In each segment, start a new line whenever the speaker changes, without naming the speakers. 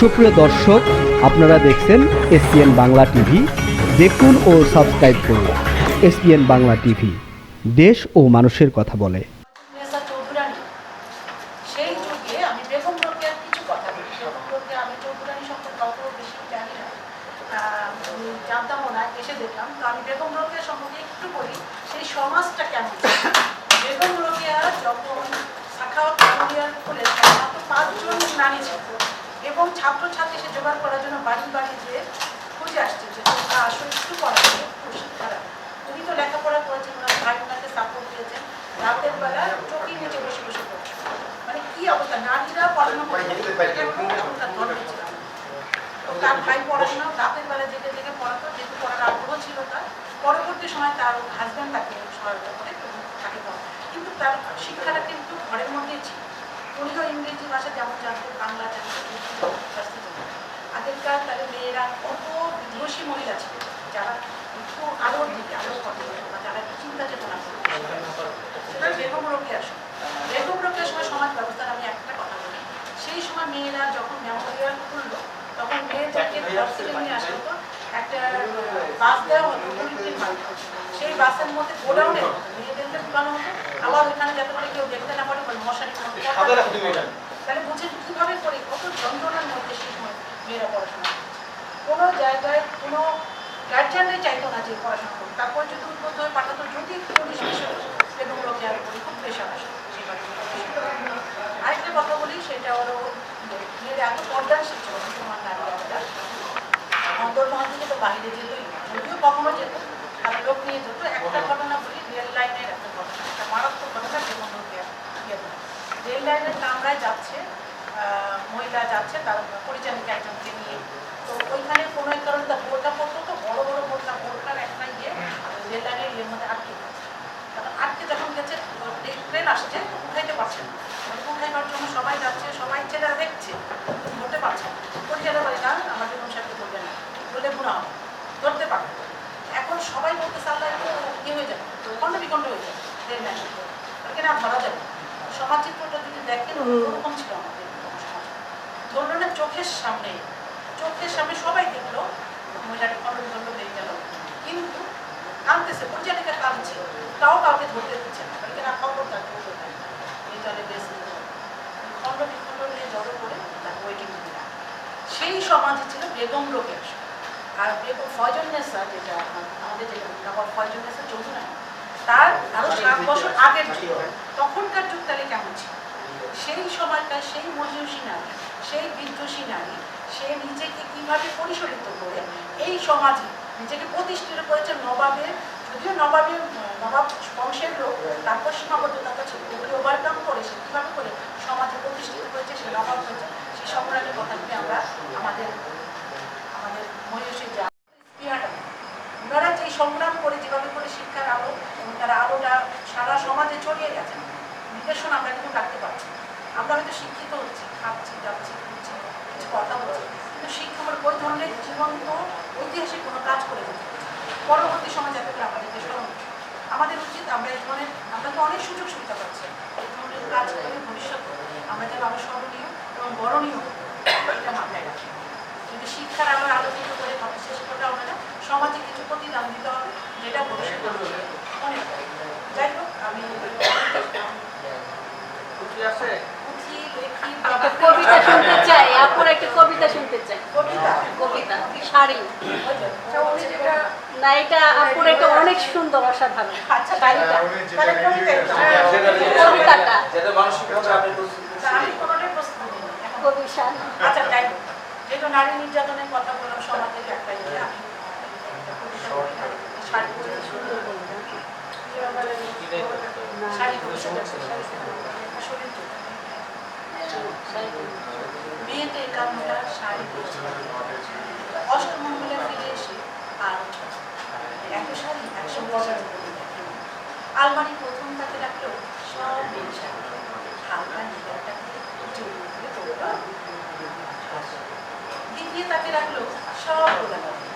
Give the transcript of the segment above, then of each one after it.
সুপ্রিয় দর্শক, আপনারা দেখছেন এসপিএন বাংলা টিভি। দেখুন ও সাবস্ক্রাইব করুন এসপিএন বাংলা টিভি। দেশ ও মানুষের কথা বলে।
সমাজটা কেমন বেগম যখন পাঁচজন নারী ছিল। এবং ছাত্রছাত্রী সে জোগাড় করার জন্য বাড়ি বাড়ি যে খুঁজে আসছে, যে তোমরা আসো একটু পড়াশোনা শিক্ষারা। উনি তো লেখাপড়া করেছেন, ওনার ভাই ওনাকে সাপোর্ট দিয়েছেন। রাতের বেলা চোখের নিচে বসে বসে পড়ছে। মানে কি অবস্থা? নারীরা পড়াশোনা তার ভাই পড়াশোনা রাতের বেলা জেগে জেগে পড়াতো, যেহেতু পড়ার আগ্রহ ছিল তার। পরবর্তী সময় তার হাজব্যান্ড তাকে সহায়তা করে তাকে পড়ায় কিন্তু তার শিক্ষাটা কিন্তু ঘরের মধ্যেই ছিল। উনিও ইংরেজি ভাষা যেমন জানতেন বাংলা জানতেন উর্দু আগেরকার তাদের মেয়েরা কত বিধর্ষী মহিলা ছিল যারা আলোর দিকে আলোর পথে বা যারা চিন্তা চেতনা করতো। সেটা বেগম বেগম রোকেয়ার সময় সমাজ ব্যবস্থার আমি একটা কথা বলি। সেই সময় মেয়েরা যখন মেমোরিয়াল খুললো তখন মেয়েদেরকে ঘর নিয়ে আসা হতো একটা বাস দেওয়া হতো কুড়িটির মাধ্যমে সেই বাসের মধ্যে গোডাউনে মেয়েদেরকে ঢুকানো হতো। আবার ওখানে যাতে করে কেউ দেখতে না পারে মশারি তাহলে বুঝেন কীভাবে করে কত যন্ত্রণার মধ্যে সেই সময় মেয়েরা পড়াশোনা কোনো জায়গায় কোনো গার্জিয়ানরাই চাইতো না যে পড়াশোনা তারপর যদি হয়ে পাঠাতো যদি পুলিশ বিষয় এবং লোকে আর করি খুব প্রেশার আসে আরেকটা কথা বলি সেটা হলো মেয়েরা এত পর্দানশীল ছিল মুসলমান নারীরা অন্তর্মহল থেকে তো বাইরে যেতই না। যদিও কখনো যেত আর লোক নিয়ে যেত একটা ঘটনা বলি রেল লাইনের একটা ঘটনা একটা মারাত্মক ঘটনা যেমন রেল লাইনের কামরায় যাচ্ছে মহিলা যাচ্ছে তার পরিচালিকা একজনকে নিয়ে। তো ওইখানে কোনো এক কারণে তার বোরকা পড়তো তো বড় বড় বোরকা বোরকার একটা ইয়ে রেল লাইনের ইয়ের মধ্যে আটকে গেছে। তখন আটকে যখন গেছে ট্রেন আসছে উঠাইতে পারছে না। মানে উঠাইবার জন্য সবাই যাচ্ছে সবাই ছেলেরা দেখছে ধরতে পারছে না। পরিচালক আমাদের বলে গুণা হবে ধরতে পারবে এখন সবাই বলতে সাল্লাহ কি হয়ে যাবে খণ্ড বিখণ্ড হয়ে যাবে রেল লাইনের তাকে না ধরা যাবে। সমাজ চিত্রটা যদি দেখেন ওরকম ছিল আমাদের ধরলো না চোখের সামনে চোখের সামনে সবাই দেখল মহিলাটা খণ্ড বিখণ্ড হয়ে গেল কিন্তু কাঁদতেছে পরিচালিকা কাঁদছে তাও কাউকে ধরতে দিচ্ছে না। কালকে না খবর তার নাই? এই জলে বেশ খণ্ড বিখণ্ড নিয়ে জড়ো করে তাকে ওয়েটিং রুমে সেই সমাজে ছিল বেগম রোকের আর বেগম ফয়জন্নেসা যেটা আমাদের যেটা নবাব ফয়জন্নেসা চৌধুরী তার আরও সাত বছর আগের যুগ। তখনকার যুগ তাহলে কেমন ছিল? সেই সময়কার সেই মজুসী নারী সেই বিদ্যুষী নারী সে নিজেকে কীভাবে পরিচালিত করে এই সমাজে নিজেকে প্রতিষ্ঠিত করেছে নবাবের যদিও নবাবের নবাব বংশের লোক তারপর সীমাবদ্ধতা ছিল ওগুলি ওভারকাম করে সে কীভাবে করে সমাজে প্রতিষ্ঠিত করেছে সে নবাব হয়েছে সেই সংগ্রামের কথাগুলি আমরা আমাদের আমাদের মহিষী যা ইতিহাসটা ওনারা যে সংগ্রাম করে যেভাবে করে শিক্ষার আলো এবং তার আলোটা সারা ছড়িয়ে গেছেন। নির্দেশন আমরা কিন্তু রাখতে পারছি আমরা হয়তো শিক্ষিত হচ্ছি, খাচ্ছি, যাচ্ছি, ঘুরছি, কিছু কথা বলছি, কিন্তু শিক্ষা আমরা ওই ধরনের জীবন্ত, ঐতিহাসিক কোনো কাজ করে পারছি। পরবর্তী সময় যাতে করে আমাদেরকে স্মরণ আমাদের উচিত আমরা এই ধরনের, আমরা তো অনেক সুযোগ সুবিধা পাচ্ছি। এই ধরনের কাজ করে ভবিষ্যৎ আমরা যেন আরও স্মরণীয় এবং বরণীয় এটা মাথায় রাখি। যদি শিক্ষার আলো আলোচিত করে শেষ হবে না, সমাজে কিছু প্রতিদান দিতে হবে, যেটা ভবিষ্যৎ অনেক যাই হোক আমি পুঁথি লেখি
একটা
বাবা।
কবিতা শুনতে চাই আপুর একটা কবিতা শুনতে চাই।
কবিতা?
কবিতা শাড়ি।
আচ্ছা,
না এটা আপুর একটা অনেক সুন্দর অসাধারণ
আচ্ছা শাড়িটা।
কবিতাটা।
মানসিকভাবে আপনি
কবি শান
আচ্ছা যাই হোক। যেহেতু নারী নির্যাতনের কথা বললাম সমাজের একটা ইয়ে আমি শাড়ি সুন্দর বিয়েতে একান্নটা শাড়ি অষ্টমঙ্গলে ফিরে এসে আর এত শাড়ি একশো বছর আলমারি প্রথম তাকে রাখল সব মেয়ে শাড়ি হালকা জড়িয়ে দ্বিতীয় তাকে রাখল সব গোলাপি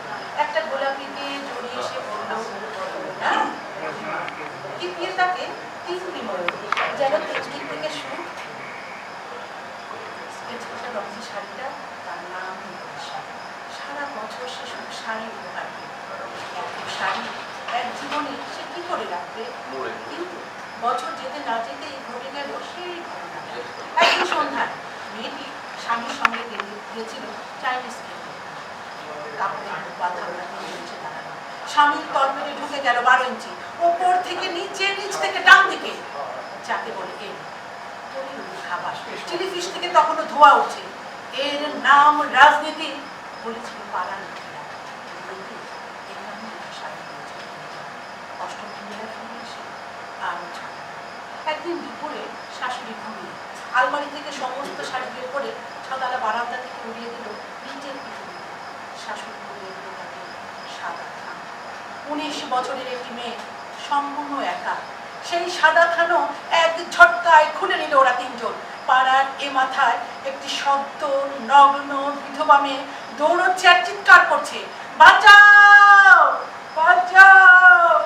একটা গোলাপিকে জড়িয়ে সে বলল তৃতীয় তাকে তিনটি ময়ূর যেন তিন দিক থেকে স্কেচ করা রঙের শাড়িটা তার না সারা বছর সে শুধু শাড়ি উপহার শাড়ি এক জীবনে সে কি করে রাখবে? কিন্তু বছর যেতে না যেতেই ঘটে গেল সেই ঘটনা। একদিন সন্ধ্যায় মেয়েটি স্বামীর সঙ্গে গিয়েছিল চাইনিজ খেতে কাপড়ে মুখ বাঁধা দাঁড়ানো স্বামীর তলপেটে ঢুকে গেল বারো ইঞ্চি। ওপর থেকে নিচে, নিচ থেকে ডান দিকে। যাকে বলে এর খাবার চিলি ফিশ থেকে তখনও ধোয়া উঠছে এর নাম রাজনীতি বলেছিল পাড়ার। অষ্টম একদিন দুপুরে শাশুড়ি ঘুমিয়ে আলমারি থেকে সমস্ত শাড়ি বের করে সকালে বারান্দা থেকে উড়িয়ে দিল নিজের পিঠে। শাশুড়ি উড়িয়ে দিল তাকে সাদা। উনিশ বছরের একটি মেয়ে, সম্পূর্ণ একা। সেই সাদা খানও এক ঝটকায় খুলে নিল ওরা তিনজন। পাড়ার এ মাথায় একটি শব্দ নগ্ন, বিধবা মেয়ে দৌড়চ্ছে আর চিৎকার করছে, বাঁচাও! বাঁচাও!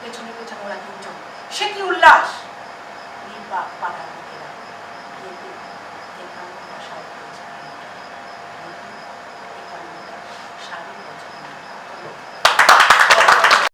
পেছনে পেছনে ওরা তিনজন। সে কি উল্লাস? নির্বাক পাড়ার